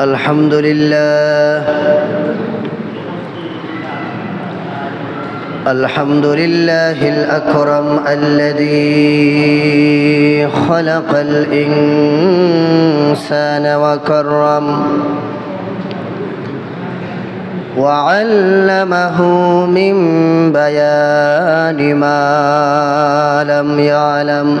الحمد لله. الحمد لله الأكرم الذي خلق الإنسان وكرم وعلمه من بيان ما لم يعلم.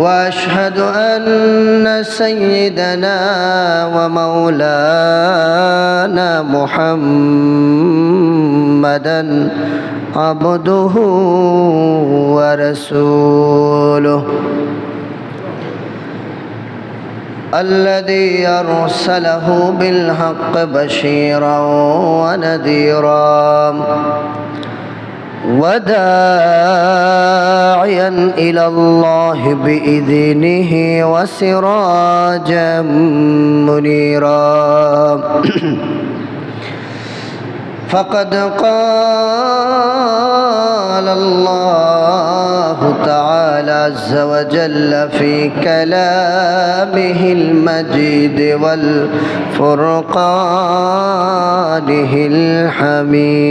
وأشهد أن سيدنا ومولانا محمدا عبده ورسوله. الذي أرسله بالحق بشيرا ونذيرا. وداعيا إلى الله بإذنه وسراجا منيرا. فقد قال الله تعالى عز وجل في كلامه المجيد والفرقانه الحميد.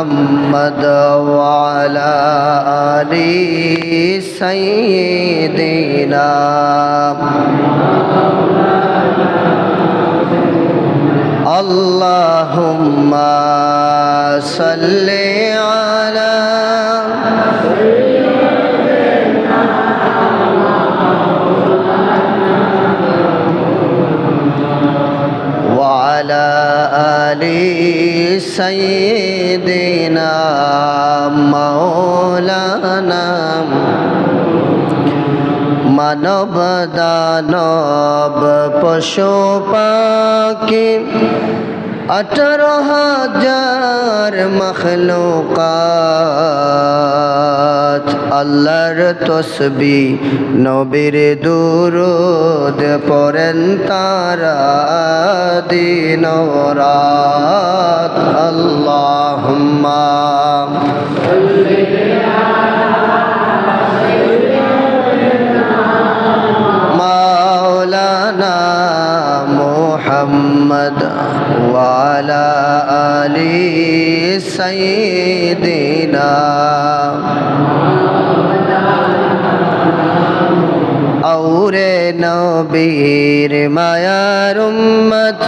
محمد وعلى آل سيدنا اللهم صل على سيدنا مولانا মানব দানব পশু পাখি আঠারো হাজার মখলুকাত আল্লাহর তসবি নবীর দুরুদ পড়েন তারা দিন রাত। আল্লাহ মাওলানা মোহাম্মদ ওয়ালা আলী সঈদিনা নবীর মায়ার উম্মত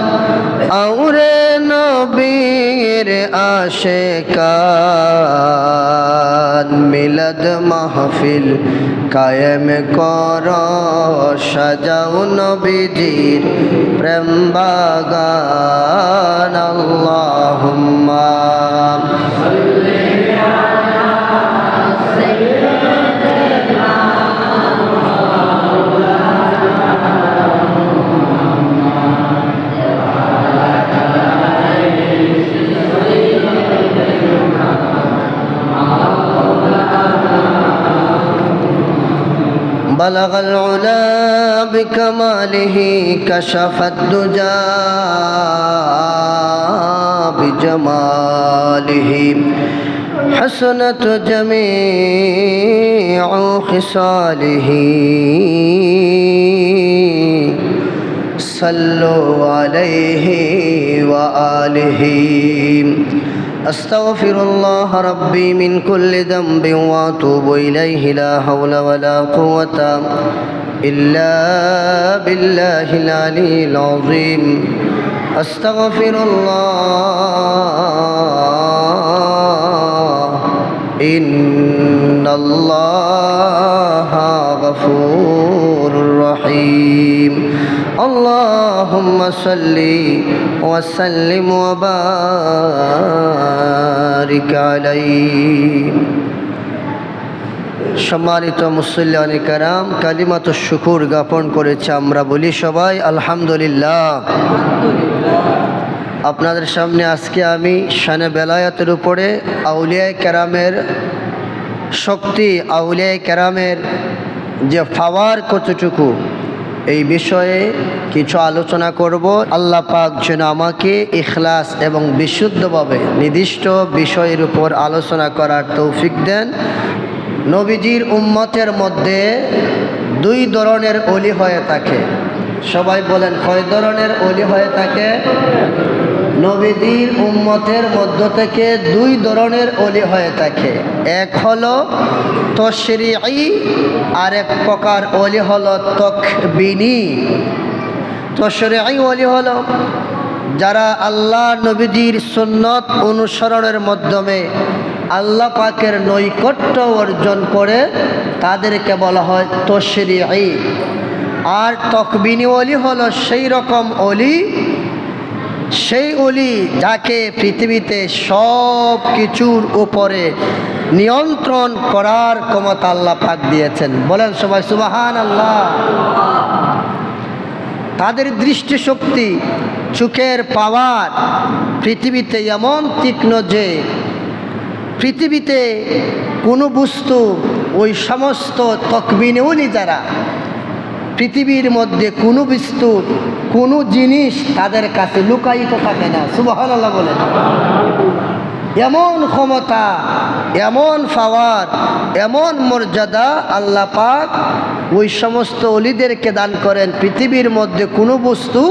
আউরে নবীর আশেকান। মিলদ মাহফিল কায়েম কর, সাজাও নবীজির প্রেম বাগান। আল্লাহুম্মা بلغ العلا بكماله كشف الدجى بجماله. حسنت جميع خصاله. صلوا عليه وآله. أستغفر الله ربي من كل ذنب وأتوب إليه لا حول ولا قوة إلا بالله العلي العظيم. أستغفر الله. إن الله غفور رحيم. اللهم صل وسلم وبارك عليه সম্মানিত মুসল্লানি কারাম কালিমাত শুকুর জ্ঞাপন করেছে আমরা বলি সবাই আলহামদুলিল্লাহ আপনাদের সামনে আজকে আমি শানে বেলায়াতের উপরে আউলিয়ায় কেরামের শক্তি আউলিয়ায় কেরামের যে পাওয়ার কতটুকু এই বিষয়ে কিছু আলোচনা করব। আল্লাহ পাক যেন আমাকে ইখলাস এবং বিশুদ্ধভাবে নির্দিষ্ট বিষয়ের উপর আলোচনা করার তৌফিক দেন। নবীজির উম্মতের মধ্যে দুই ধরনের অলি হয়ে থাকে। সবাই বলেন, কয় ধরনের অলি হয়ে থাকে? নবীজির উম্মতের মধ্য থেকে দুই ধরনের অলি হয়ে থাকে। এক হলো আর এক প্রকার অলি হলো তকবিনী। তশরিআই অলি হলো যারা আল্লাহ নবীজির সুন্নত অনুসরণের মাধ্যমে আল্লাহ পাকের নৈকট্য অর্জন করে, তাদেরকে বলা হয় তশরিআই আর তকবিনী অলি হলো সেই রকম অলি সেই অলি যাকে পৃথিবীতে সব কিছুর উপরে নিয়ন্ত্রণ করার ক্ষমতা আল্লাহ পাক দিয়েছেন। বলেন সবাই সুবাহান আল্লাহ তাদের দৃষ্টিশক্তি, চোখের পাওয়ার পৃথিবীতে এমন তীক্ষ্ণ যে পৃথিবীতে কোনো বস্তু ওই সমস্ত তকবিনেউলি যারা। পৃথিবীর মধ্যে কোনো বস্তু, কোনো জিনিস তাদের কাছে লুকায়িত থাকে না। সুবাহান আল্লাহ বলেন। এমন ক্ষমতা, এমন পাওয়ার, এমন মর্যাদা আল্লাহ পাক ওই সমস্ত অলিদেরকে দান করেন। পৃথিবীর মধ্যে কোনো বস্তু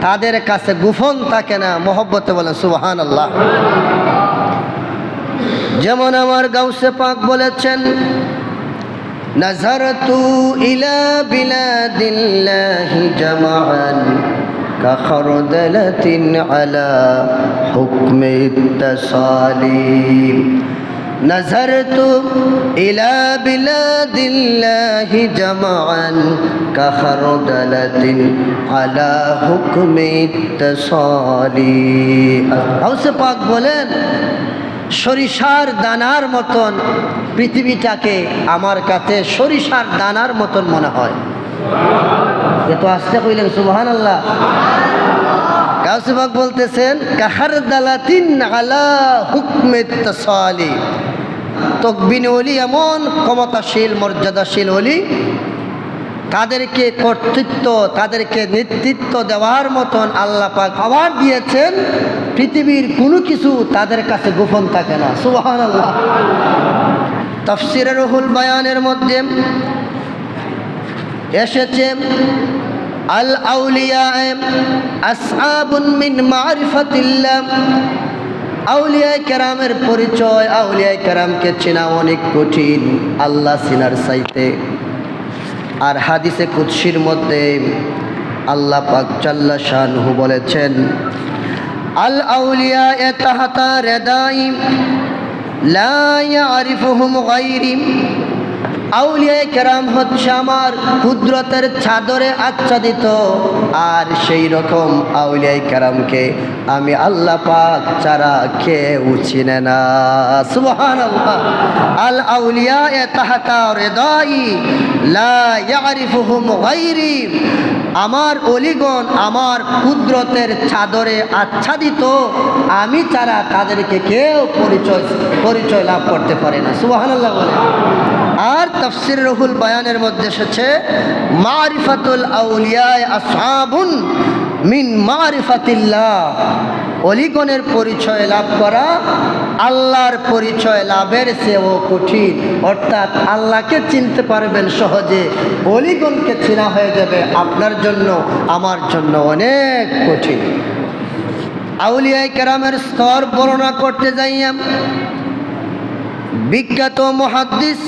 তাদের কাছে গোপন থাকে না। মহব্বতে বলেন সুবাহান আল্লাহ যেমন আমার গাউসে পাক বলেছেন نظرت إلى بلاد الله جمعا كخردلة على حكم التصاليم نظرت إلى بلاد الله جمعا كخردلة على حكم التصاليم أو سباق بولن. সরিষার দানার মতন পৃথিবীটাকে আমার কাছে সরিষার দানার মতন মনে হয়। এ তো আসতে কইলেন সুবহান আল্লাহ গাউসিবাগ বলতেছেন, কাহার দালাতিন আলা হুকমে তসালি। তকবিন অলি এমন ক্ষমতাশীল, মর্যাদাশীল অলি তাদেরকে কর্তৃত্ব, তাদেরকে নেতৃত্ব দেওয়ার মতন আল্লাহ পাক খাবার দিয়েছেন, পৃথিবীর কোনো কিছু তাদের কাছে গোপন থাকে না। সুবাহান আল্লাহ তফসিরের রহুল বায়ানের মধ্যে এসেছে, আল আউলিয়া আসআবুন মিন মারিফাতিল্লাহ। আউলিয়া কেরামের পরিচয় আউলিয়া কেরামকে চেনা অনেক কঠিন। আল্লাহ সিনার সাইতে আর হাদিসে কুৎসির মধ্যে আল্লাহ পাক চাল্লা শাহু বলেছেন, আল আউলিয়া এ তাহাতা রেদাইম, লা ইয়ারিফুহুম গায়রি আউলিয়া কেরাম হচ্ছে আমার কুদরতের চাদরে আচ্ছাদিত। আর সেই রকম আউলিয়া কেরামকে আমি আল্লাহ পাক ছাড়া কেউ চিনে না। সুবহান আল আউলিয়া এ তাহাতা লা আমার অলিগণ আমার কুদরতের চাদরে আচ্ছাদিত, আমি ছাড়া তাদেরকে কেউ পরিচয় পরিচয় লাভ করতে পারে না। সুবাহান আল্লাহ বলে। আর তফসির রহুল বায়ানের মধ্যে এসেছে, মারিফাতুল আউলিয়ায় আসহাবুন মিন মারিফাতিল্লাহ। অলিগণের পরিচয় লাভ করা, আল্লাহর পরিচয় লাভের চেয়েও কঠিন। অর্থাৎ আল্লাহকে চিনতে পারবেন সহজে, অলিগণকে চেনা হয়ে যাবে আপনার জন্য, আমার জন্য অনেক কঠিন। আউলিয়ায় কেরামের স্তর বর্ণনা করতে যাইয়া বিখ্যাত মহাদ্দিস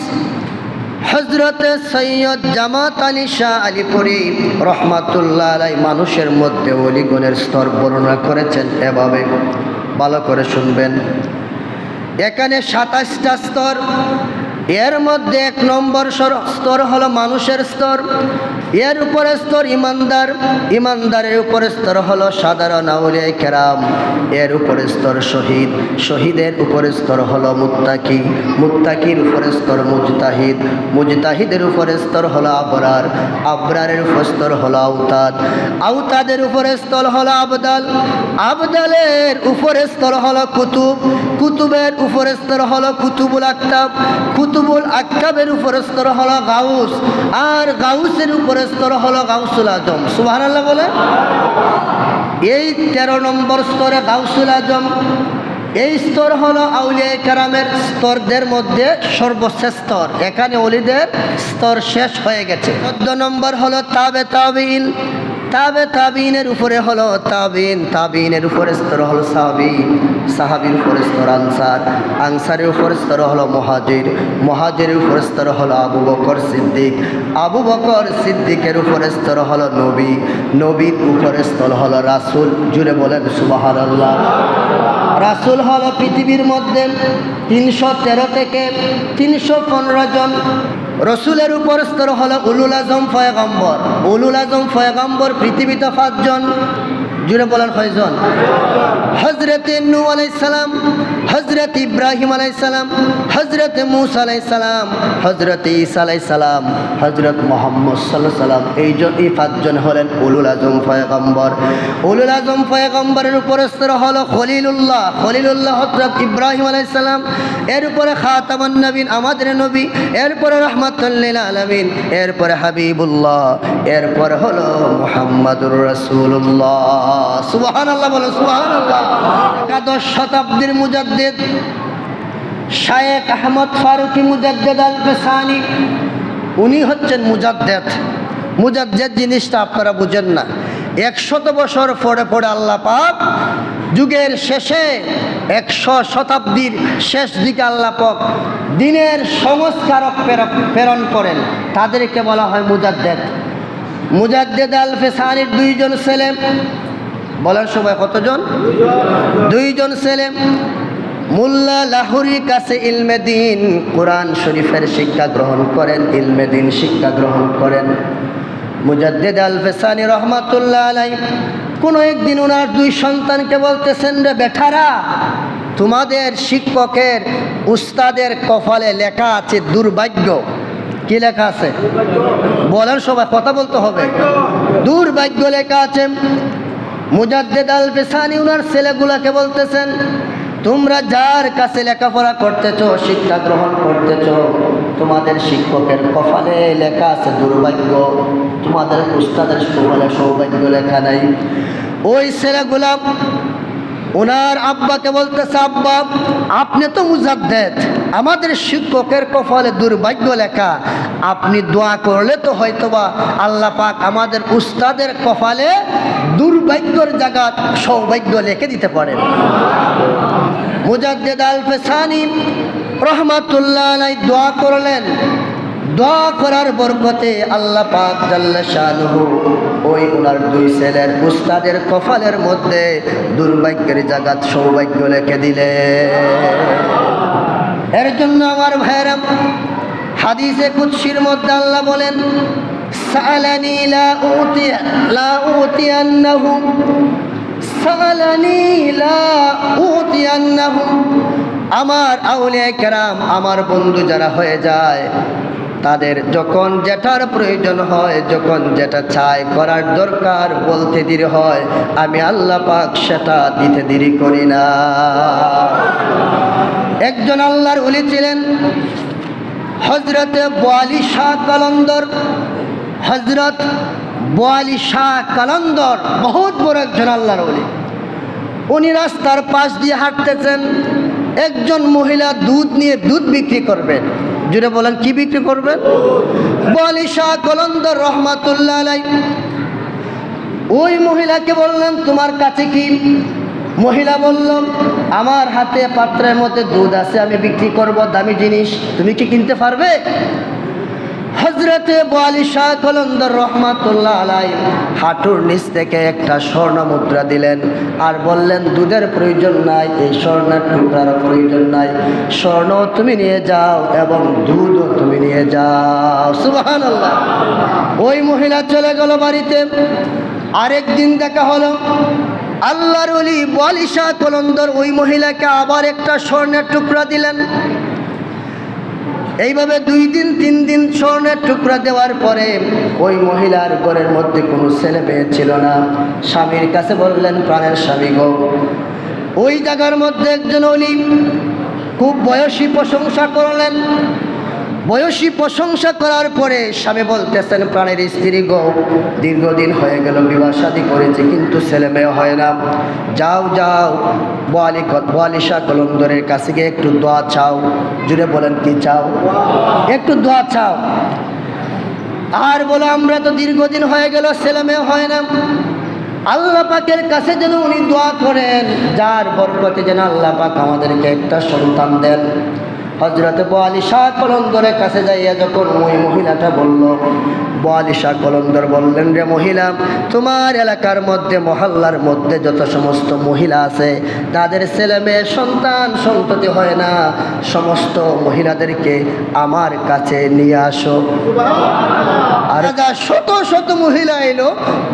হজরত সৈয়দ জামাত আলী শাহ আলীপুরি রহমাতুল্লাহ আলাই মানুষের মধ্যে অলিগুণের স্তর বর্ণনা করেছেন এভাবে। ভালো করে শুনবেন। এখানে সাতাশটা স্তর। এর মধ্যে এক নম্বর স্তর হলো মানুষের স্তর। এর উপরে স্তর ইমানদার, ইমানদারের উপরে স্তর হলো সাধারণ আউলিয়া কেরাম। এর উপরে স্তর শহীদ, শহীদের উপরে স্তর হলো মুত্তাকি, মুত্তাকির উপরে স্তর মুজতাহিদ, মুজতাহিদের উপরে স্তর হলো আবরার, আবরারের উপর স্তর হলো আউতাদ আউতাদের উপরে স্তর হলো আবদাল, আবদালের উপরে স্তর হলো কুতুব, কুতুবের উপরে স্তর হলো কুতুবুল আক্তাব কুতুবুল আক্তাবের উপরে স্তর হলো গাউস, আর গাউসের উপরে স্তর হলো গাউসুল আজম। সুবাহ বলে? এই তেরো নম্বর স্তরে গাউসুল আজম, এই স্তর হলো আউলিয়া কারামের স্তরদের মধ্যে সর্বশেষ স্তর। এখানে অলিদের স্তর শেষ হয়ে গেছে। চোদ্দ নম্বর হলো তাবে তাবিন তাবে তাবিনের উপরে হলো তাবিন, তাবিনের উপরে স্তর হলো সাহাবিন সাহাবির উপরে স্তর আনসার, আনসারের উপরে স্তর হলো মহাজির, মহাজিরের উপরে স্তর হলো আবু বকর সিদ্দিক, আবু বকর সিদ্দিকের উপরে স্তর হলো নবী, নবীর উপরে স্তর হলো রাসুল, জুড়ে বলেন সুবাহার আল্লাহ রাসুল হলো পৃথিবীর মধ্যে তিনশো তেরো থেকে তিনশো পনেরো জন রসুলের উপর স্তর হলো উলুল আজম ফয়গম্বর উলুল আজম ফয়গম্বর পৃথিবীতে পাঁচজন। জুড়ে বলেন কয়জন? হজরত নু আলাইসালাম হজরত ইব্রাহিম আলাইসালাম হজরত মুসা আলাইসালাম হজরত ঈসা আলাইসালাম হজরত মোহাম্মদ সাল্লাহ সাল্লাম এই এই পাঁচজন হলেন উলুল আজম ফয়েকম্বর উলুল আজম ফয়েকম্বরের উপর স্তর হলো খলিলুল্লাহ। খলিলুল্লাহ হজরত ইব্রাহিম আলাইসালাম এর উপরে খাতামান নবীন, আমাদের নবী এরপরে রহমাতুল্লিল আলমিন এরপরে হাবিবুল্লাহ এরপর হলো মোহাম্মদুর রসুল্লাহ সুবাহান আল্লাহ বলো সুবাহান আল্লাহ একাদশ শতাব্দীর মুজাদ্দিদ শায়েক আহমদ ফারুকি মুজাদ্দেদ আল পেসানি উনি হচ্ছেন মুজাদ্দেদ। মুজাদ্দেদ জিনিসটা আপনারা বুঝেন না। একশত বছর পরে পরে আল্লাহ পাক যুগের শেষে একশো শতাব্দীর শেষ দিকে আল্লাহ পাক দিনের সংস্কারক প্রের- প্রেরণ করেন। তাদেরকে বলা হয় মুজাদ্দেদ। মুজাদ্দেদ আল ফেসানির দুইজন ছেলে, বলেন সবাই কতজন? দুইজন ছেলে। মোল্লা লাহুরির কাছে ইলমে দিন কোরআন শরীফের শিক্ষা গ্রহণ করেন, ইলমে দিন শিক্ষা গ্রহণ করেন। মুজাদ্দেদ আল ফেসানি রহমাতুল্লাহ আলাই কোনো একদিন ওনার দুই সন্তানকে বলতেছেন, রে বেঠারা, তোমাদের শিক্ষকের উস্তাদের কপালে লেখা আছে দুর্ভাগ্য। কি লেখা আছে? বলেন সবাই কথা বলতে হবে। দুর্ভাগ্য লেখা আছে। মুজাদ্দেদ আল ফেসানি ওনার ছেলেগুলাকে বলতেছেন তোমরা যার কাছে লেখাপড়া করতেছ, শিক্ষা গ্রহণ করতেছ, তোমাদের শিক্ষকের কপালে লেখা আছে দুর্ভাগ্য, তোমাদের উস্তাদের সৌভাগ্য লেখা নাই। ওই ছেলেগুলা ওনার আব্বাকে বলতেছে, আব্বা, আপনি তো মুজাদ্দেদ। আমাদের শিক্ষকের কপালে দুর্ভাগ্য লেখা। আপনি দোয়া করলে তো হয়তোবা আল্লাহ পাক আমাদের উস্তাদের কপালে দুর্ভাগ্যর জায়গা, সৌভাগ্য লেখে দিতে পারেন। মুজাদ্দেদ আল ফেসানি রহমাতুল্লাহ দোয়া করলেন। দোয়া করার বরকতে আল্লাহ পাক জাল্লা শাহরুহু ওই ওনার দুই ছেলের উস্তাদের কফালের মধ্যে দুর্ভাগ্যের জাগাত সৌভাগ্য লিখে দিলে। এর জন্য আমার ভাইরা হাদিসে কুৎসির মধ্যে আল্লাহ বলেন সালানি লা আমার আউলিয়া কেরাম আমার বন্ধু যারা হয়ে যায় তাদের যখন যেটার প্রয়োজন হয়, যখন যেটা চায় করার দরকার বলতে দেরি হয়, আমি আল্লাহ পাক সেটা দিতে দেরি করি না। একজন আল্লাহর উলি ছিলেন হজরতে বোয়ালি শাহ কালন্দর। হজরত বোয়ালি শাহ কালন্দর বহুত বড় একজন আল্লাহর উলি উনি রাস্তার পাশ দিয়ে হাঁটতেছেন, একজন মহিলা দুধ নিয়ে দুধ বিক্রি করবেন। জুড়ে বলেন, কি বিক্রি করবেন? বলি শাহ কলন্দর রহমাতুল্লাহ ওই মহিলাকে বললেন, তোমার কাছে কি? মহিলা বলল, আমার হাতে পাত্রের মধ্যে দুধ আছে, আমি বিক্রি করব, দামি জিনিস। তুমি কি কিনতে পারবে? হজরতে বোয়ালি শাহ কলন্দর রহমাতুল্লাহ আলাই হাঁটুর নিচ থেকে একটা স্বর্ণ মুদ্রা দিলেন আর বললেন, দুধের প্রয়োজন নাই, এই স্বর্ণের টুকরার প্রয়োজন নাই। স্বর্ণ তুমি নিয়ে যাও এবং দুধও তুমি নিয়ে যাও। সুবাহান আল্লাহ ওই মহিলা চলে গেল বাড়িতে। আরেক দিন দেখা হলো, আল্লাহর অলি বোয়ালি শাহ কলন্দর ওই মহিলাকে আবার একটা স্বর্ণের টুকরা দিলেন। এইভাবে দুই দিন, তিন দিন স্বর্ণের টুকরা দেওয়ার পরে ওই মহিলার ঘরের মধ্যে কোনো ছেলে মেয়ে ছিল না। স্বামীর কাছে বললেন, প্রাণের স্বামী গো। ওই জায়গার মধ্যে একজন অলি খুব বয়সী প্রশংসা করলেন। বয়সী প্রশংসা করার পরে স্বামী বলতেছেন, প্রাণের স্ত্রী গো, দীর্ঘদিন হয়ে গেল, বিবাহ শাদী করেছে, কিন্তু ছেলে মেয়ে হয় না। যাও যাও বোয়ালি বোয়ালিশা কলন্দরের কাছে গিয়ে একটু দোয়া চাও। জুড়ে বলেন, কি চাও? একটু দোয়া চাও। আর বলো, আমরা তো দীর্ঘদিন হয়ে গেল, ছেলে মেয়ে হয় না। আল্লাহ পাকের কাছে যেন উনি দোয়া করেন, যার বরকতে যেন আল্লাহ পাক আমাদেরকে একটা সন্তান দেন। হজরত বোয়ালি শাহ কলন্দরের কাছে যাইয়া যখন ওই মহিলাটা বলল বোয়ালি শাহ কলন্দর বললেন, রে মহিলা, তোমার এলাকার মধ্যে, মহল্লার মধ্যে যত সমস্ত মহিলা আছে, তাদের ছেলে মেয়ে, সন্তান, সন্ততি হয় না, সমস্ত মহিলাদেরকে আমার কাছে নিয়ে আসো। আর শত শত মহিলা এলো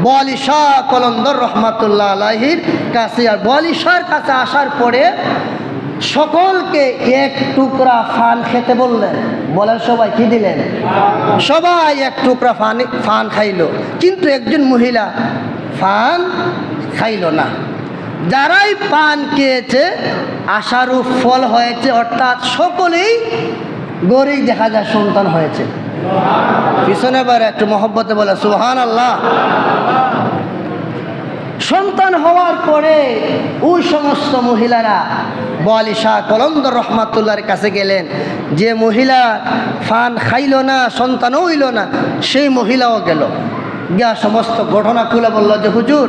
বোয়ালি শাহ কলন্দর রহমাতুল্লাহ আলাহির কাছে, আর বোয়ালি শাহর কাছে আসার পরে সকলকে এক টুকরা ফান খেতে বললেন। বলেন সবাই, কি দিলেন? সবাই এক টুকরা ফান ফান খাইলো। কিন্তু একজন মহিলা ফান খাইলো না। যারাই পান খেয়েছে, আশারু ফল হয়েছে, অর্থাৎ সকলেই গরিব দেখা যায় সন্তান হয়েছে। পিছনে বার একটু মহব্বতে বলে সুহান আল্লাহ সন্তান হওয়ার পরে ওই সমস্ত মহিলারা বলি শাহ কলন্দর রহমাতুল্লার কাছে গেলেন। যে মহিলা ফান খাইল না, সন্তানও হইল না, সেই মহিলাও গেল। গিয়া সমস্ত ঘটনা খুলে বলল যে, হুজুর,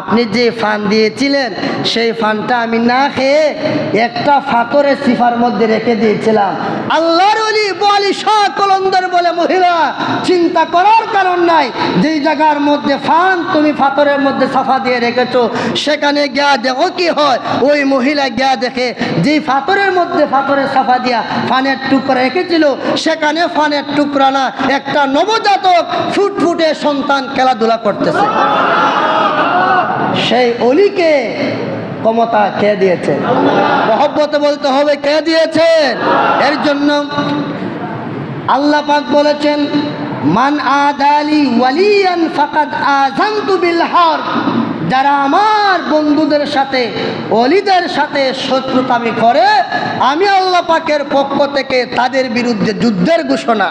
আপনি যে ফান দিয়েছিলেন, সেই ফানটা আমি না খেয়ে একটা ফাতরের সিফার মধ্যে রেখে দিয়েছিলাম। আল্লাহর অলি কলন্দর বলে, মহিলা, চিন্তা করার কারণ নাই। যেই জায়গার মধ্যে ফান তুমি ফাতরের মধ্যে সাফা দিয়ে রেখেছো, সেখানে গিয়া দেখো কি হয়। ওই মহিলা গিয়া দেখে, যেই ফাতরের মধ্যে ফাতরের সাফা দিয়া ফানের টুকরা রেখেছিল, সেখানে ফানের টুকরা না একটা নবজাতক ফুটফুটে সন্তান খেলাধুলা করতেছে। সেই অলিকে ক্ষমতা কে দিয়েছে? মহব্বতে বলতে হবে কে দিয়েছেন এর জন্য আল্লাহ পাক বলেছেন, মান আদালি ওয়ালিয়ান ফাকাদ আযানতু বিল হার। যারা আমার বন্ধুদের সাথে, অলিদের সাথে শত্রুতামি করে, আমি আল্লাহ পাকের পক্ষ থেকে তাদের বিরুদ্ধে যুদ্ধের ঘোষণা।